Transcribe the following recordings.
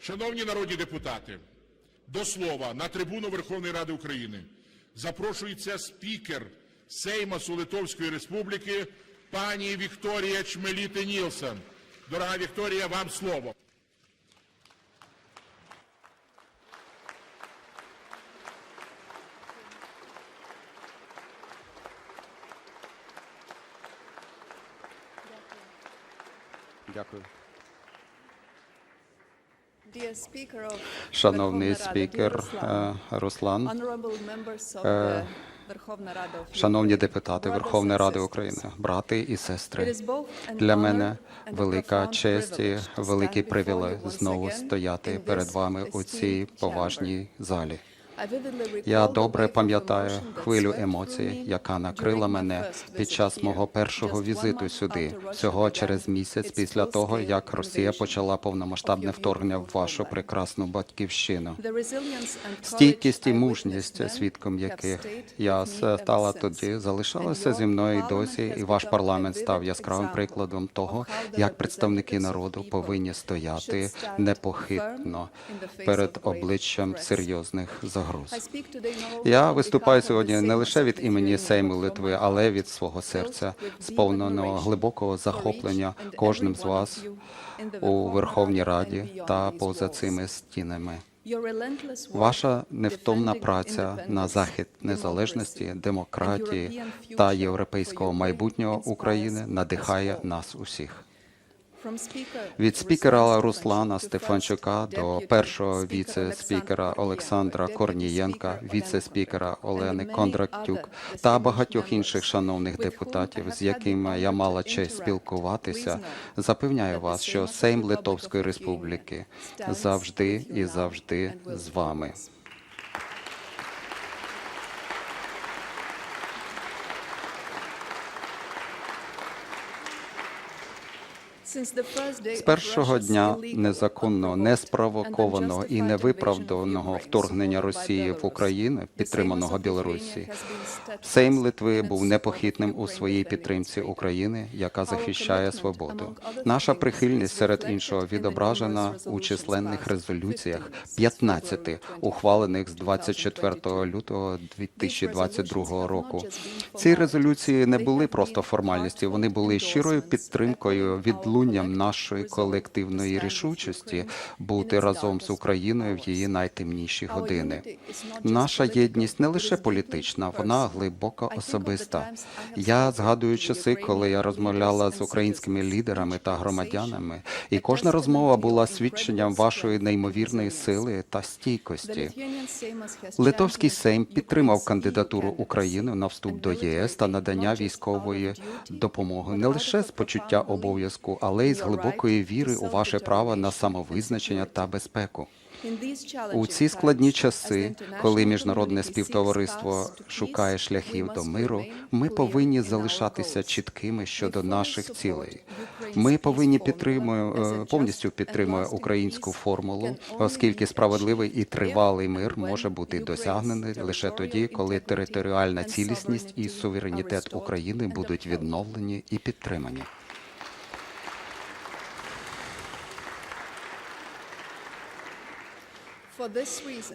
Шановні народні депутати, до слова на трибуну Верховної Ради України запрошується спікер Сеймасу Литовської Республіки пані Вікторія Чмеліти Нілсен. Дорога Вікторія, вам слово. Дякую. Шановний спікер е, Руслан, Верховна Рада шановні депутати Верховної Ради. України, брати і сестри. Для мене велика честь і великий привілей знову стояти перед вами у цій поважній залі. Я добре пам'ятаю хвилю емоцій, яка накрила мене під час мого першого візиту сюди, всього через місяць після того, як Росія почала повномасштабне вторгнення в вашу прекрасну батьківщину. Стійкість і мужність, свідком яких я стала тоді, залишалася зі мною parliament досі, і ваш парламент став яскравим прикладом того, як представники народу повинні стояти непохитно перед обличчям серйозних I загроз. Я виступаю сьогодні не лише від імені Сейму Литви, але від свого серця, сповненого глибокого захоплення кожним з вас у Верховній Раді та поза цими стінами. Ваша невтомна праця на захист незалежності, демократії та європейського майбутнього України надихає нас усіх. Від спікера Руслана Стефанчука до першого віце-спікера Олександра Корнієнка, віце-спікера Олени many та багатьох інших шановних депутатів, з якими я мала честь спілкуватися, запевняю вас, що Сейм Литовської Республіки завжди і завжди з вами. З першого дня незаконного, неспровокованого і невиправданого вторгнення Росії в Україну, підтриманого Білорусі, Сейм Литви був непохитним у своїй підтримці України, яка захищає свободу. Наша прихильність серед іншого відображена у численних резолюціях 15, ухвалених з 24 лютого 2022 року. Ці резолюції не були просто формальністю, вони були щирою підтримкою, відлунням нашої колективної рішучості бути разом з Україною в її найтемніші години. Наша єдність не лише політична, вона глибоко особиста. Я згадую часи, коли я розмовляла з українськими лідерами та громадянами, і кожна розмова була свідченням вашої неймовірної сили та стійкості. Литовський Сейм підтримав кандидатуру України на вступ до ЄС та надання військової допомоги не лише з почуття обов'язку, але й з глибокої віри у ваше право на самовизначення та безпеку. У ці складні часи, коли міжнародне співтовариство шукає шляхів до миру, ми повинні залишатися чіткими щодо наших цілей. Ми повинні підтримуємо повністю підтримує українську формулу, оскільки справедливий і тривалий мир може бути досягнений лише тоді, коли територіальна цілісність і суверенітет України будуть відновлені і підтримані.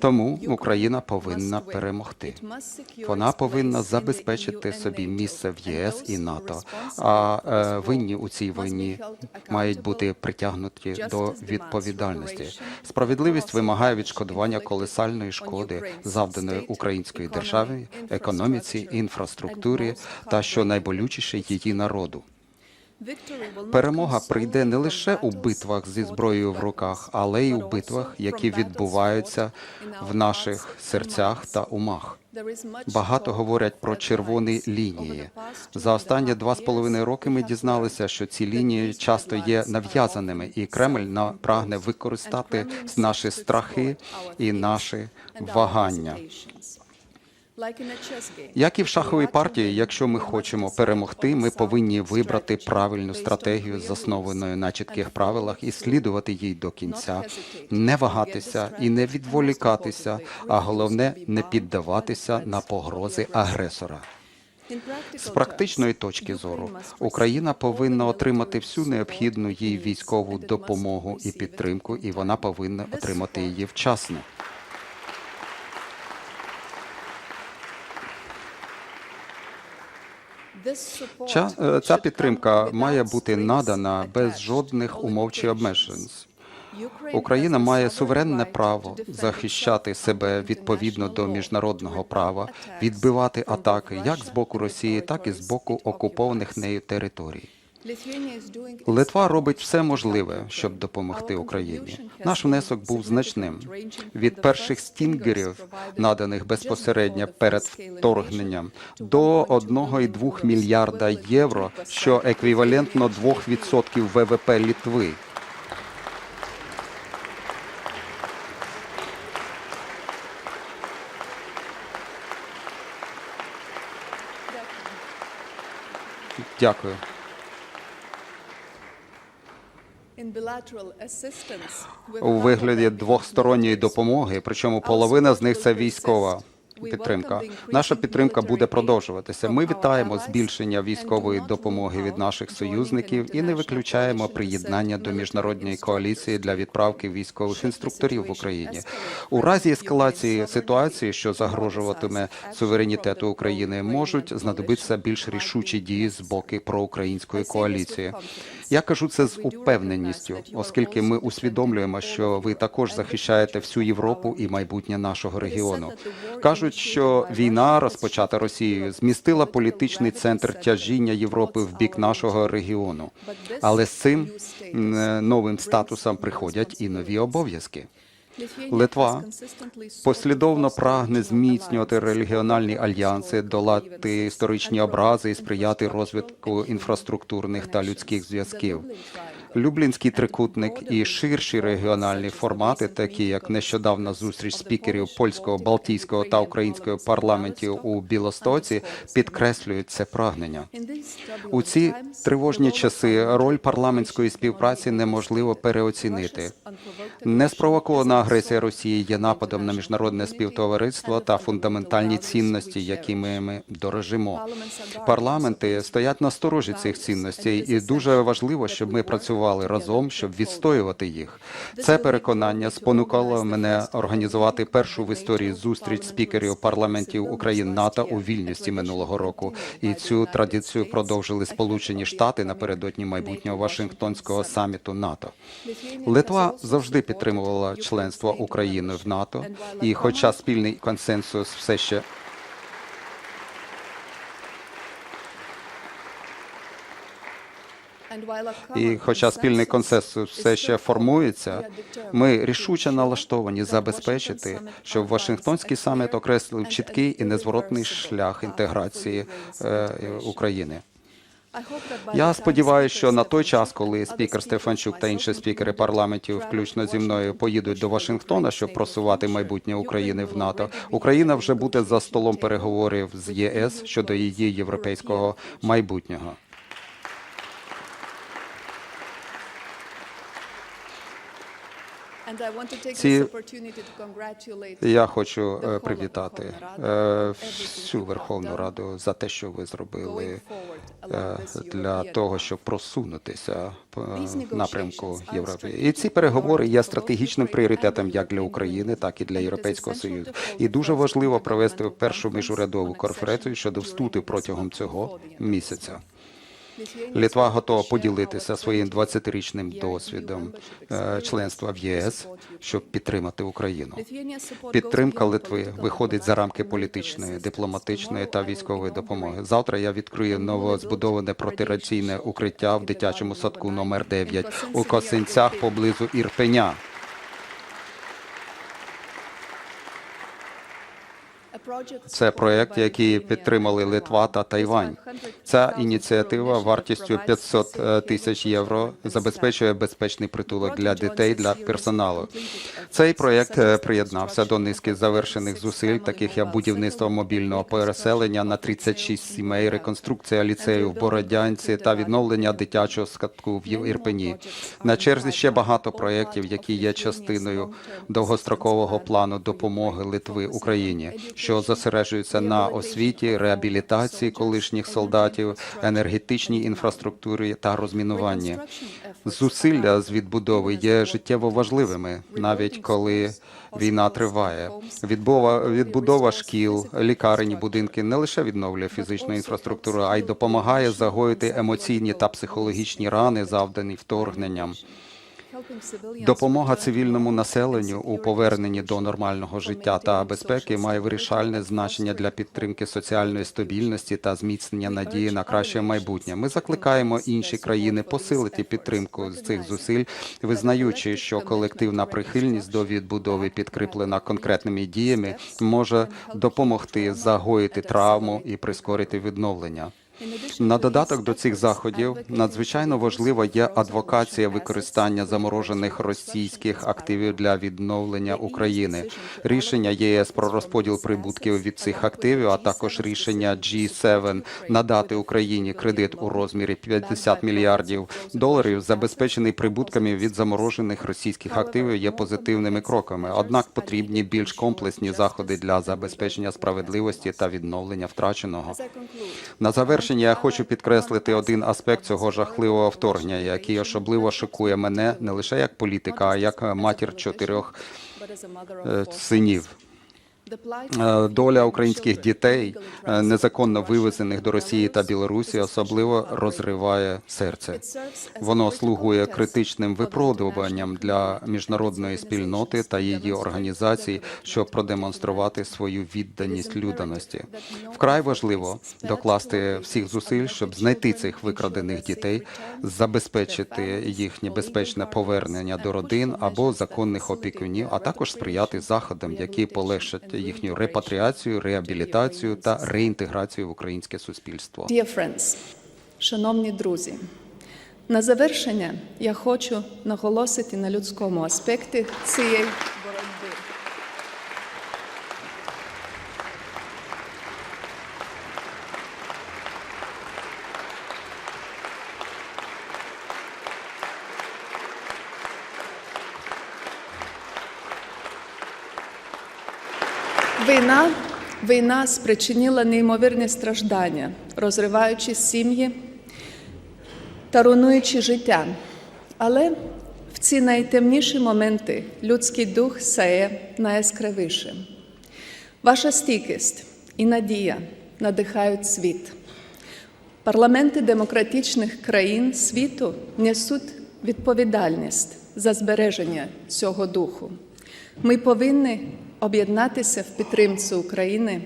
Тому Україна повинна перемогти. Вона повинна забезпечити собі місце в ЄС і НАТО. А е, винні у цій війні мають бути притягнуті до відповідальності. Справедливість вимагає відшкодування колосальної шкоди, завданої української державі, економіці, інфраструктурі та що найболючіше її народу. Перемога прийде не лише у битвах зі зброєю в руках, але й у битвах, які відбуваються в наших серцях та умах. Багато говорять про червоні лінії. За останні два з половиною роки ми дізналися, що ці лінії часто є нав'язаними, і Кремль прагне використати наші страхи і наші вагання. Як і в шаховій партії, якщо ми хочемо перемогти, ми повинні вибрати правильну стратегію, заснованою на чітких правилах, і слідувати їй до кінця, не вагатися і не відволікатися, а головне не піддаватися на погрози агресора. З практичної точки зору Україна повинна отримати всю необхідну їй військову допомогу і підтримку, і вона повинна отримати її вчасно. Ця, е, ця підтримка має бути надана без жодних умов чи обмежень. Україна має суверенне право захищати себе відповідно до міжнародного права, відбивати атаки як з боку Росії, так і з боку окупованих нею територій. Литва робить все можливе, щоб допомогти Україні. Наш внесок був значним. Від перших стінгерів, наданих безпосередньо перед вторгненням, до 1,2 мільярда євро, що еквівалентно 2% ВВП Литви. Дякую. У вигляді двосторонньої допомоги, причому половина з них це військова підтримка. Наша підтримка буде продовжуватися. Ми вітаємо збільшення військової допомоги від наших союзників і не виключаємо приєднання до міжнародної коаліції для відправки військових інструкторів в Україні. У разі ескалації ситуації, що загрожуватиме суверенітету України, можуть знадобитися більш рішучі дії з боку проукраїнської коаліції. Я кажу це з упевненістю, оскільки ми усвідомлюємо, що ви також захищаєте всю Європу і майбутнє нашого регіону. Кажуть, що війна, розпочата Росією, змістила політичний центр тяжіння Європи в бік нашого регіону. Але з цим новим статусом приходять і нові обов'язки. Литва послідовно прагне зміцнювати регіональні альянси, долати історичні образи і сприяти розвитку інфраструктурних та людських зв'язків. Люблінський трикутник і ширші регіональні формати, такі як нещодавна зустріч спікерів польського, балтійського та українського парламентів у Білостоці, підкреслюють це прагнення. У ці тривожні часи роль парламентської співпраці неможливо переоцінити. Неспровокована агресія Росії є нападом на міжнародне співтовариство та фундаментальні цінності, якими ми дорожимо. Парламенти стоять на сторожі цих цінностей, і дуже важливо, щоб ми працювали разом, щоб відстоювати їх. Це переконання спонукало мене організувати першу в історії зустріч спікерів парламентів України НАТО у Вільнюсі минулого року. І цю традицію продовжили Сполучені Штати напередодні майбутнього Вашингтонського саміту НАТО. Литва завжди підтримувала членство України в НАТО, і хоча спільний консенсус все ще І хоча спільний консенсус все ще формується, ми рішуче налаштовані забезпечити, щоб Вашингтонський саміт окреслив чіткий і незворотний шлях інтеграції е, України. Я сподіваюся, що на той час, коли спікер Стефанчук та інші спікери парламентів, включно зі мною, поїдуть до Вашингтона, щоб просувати майбутнє України в НАТО, Україна вже буде за столом переговорів з ЄС щодо її європейського майбутнього. Ці... Я хочу е, привітати е, всю Верховну Раду за те, що ви зробили е, для того, щоб просунутися напрямку Європи. І ці переговори є стратегічним пріоритетом як для України, так і для Європейського союзу. І дуже важливо провести першу міжурядову конференцію щодо вступу протягом цього місяця. Литва готова поділитися своїм 20-річним досвідом е, членства в ЄС, щоб підтримати Україну. Підтримка Литви виходить за рамки політичної, дипломатичної та військової допомоги. Завтра я відкрию новозбудоване протираційне укриття в дитячому садку номер 9 у Косинцях поблизу Ірпеня. Це проект, який підтримали Литва та Тайвань. Ця ініціатива вартістю 500 е, тисяч євро забезпечує безпечний притулок для дітей для персоналу. Цей проект е, приєднався до низки завершених зусиль, таких як будівництво мобільного переселення на 36 сімей, реконструкція ліцею в Бородянці та відновлення дитячого садку в Ірпені. На черзі ще багато проєктів, які є частиною довгострокового плану допомоги Литви Україні, що зосереджуються на освіті, реабілітації колишніх солдатів, енергетичній інфраструктурі та розмінуванні. Зусилля з відбудови є життєво важливими, навіть коли війна триває. Відбова, відбудова шкіл, лікарень, будинки не лише відновлює фізичну інфраструктуру, а й допомагає загоїти емоційні та психологічні рани, завдані вторгненням. Допомога цивільному населенню у поверненні до нормального життя та безпеки має вирішальне значення для підтримки соціальної стабільності та зміцнення надії на краще майбутнє. Ми закликаємо інші країни посилити підтримку з цих зусиль, визнаючи, що колективна прихильність до відбудови, підкріплена конкретними діями, може допомогти загоїти травму і прискорити відновлення. На додаток до цих заходів надзвичайно важлива є адвокація використання заморожених російських активів для відновлення України. Рішення ЄС про розподіл прибутків від цих активів, а також рішення G7 надати Україні кредит у розмірі 50 мільярдів доларів, забезпечений прибутками від заморожених російських активів, є позитивними кроками. Однак потрібні більш комплексні заходи для забезпечення справедливості та відновлення втраченого. На завершення я хочу підкреслити один аспект цього жахливого вторгнення, який особливо шокує мене не лише як політика, а як матір чотирьох е, синів. Е, Доля українських дітей, е, незаконно вивезених до Росії та Білорусі, особливо розриває серце. Воно слугує критичним випробуванням для міжнародної спільноти та її організацій, щоб продемонструвати свою відданість людяності. Вкрай важливо докласти всіх зусиль, щоб знайти цих викрадених дітей, забезпечити їхнє безпечне повернення до родин або законних опікунів, а також сприяти заходам, які полегшать їхню репатріацію, реабілітацію та реінтеграцію в українське суспільство. Dear friends, шановні друзі, на завершення я хочу наголосити на людському аспекті цієї Війна, війна спричинила неймовірні страждання, розриваючи сім'ї та руйнуючи життя. Але в ці найтемніші моменти людський дух сяє найяскравіше. Ваша стійкість і надія надихають світ. Парламенти демократичних країн світу несуть відповідальність за збереження цього духу. Ми повинні об'єднатися в підтримці України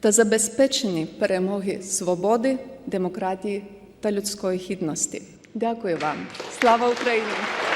та забезпеченні перемоги свободи, демократії та людської гідності. Дякую вам. Слава Україні!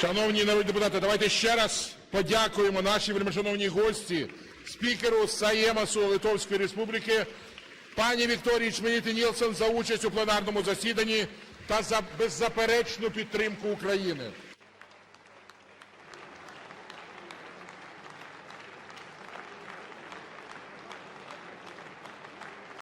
Шановні народні депутати, давайте ще раз подякуємо нашій вельмишановній гості, спікеру Саємасу Литовської Республіки, пані Вікторії Чменіти Нілсон за участь у пленарному засіданні та за беззаперечну підтримку України.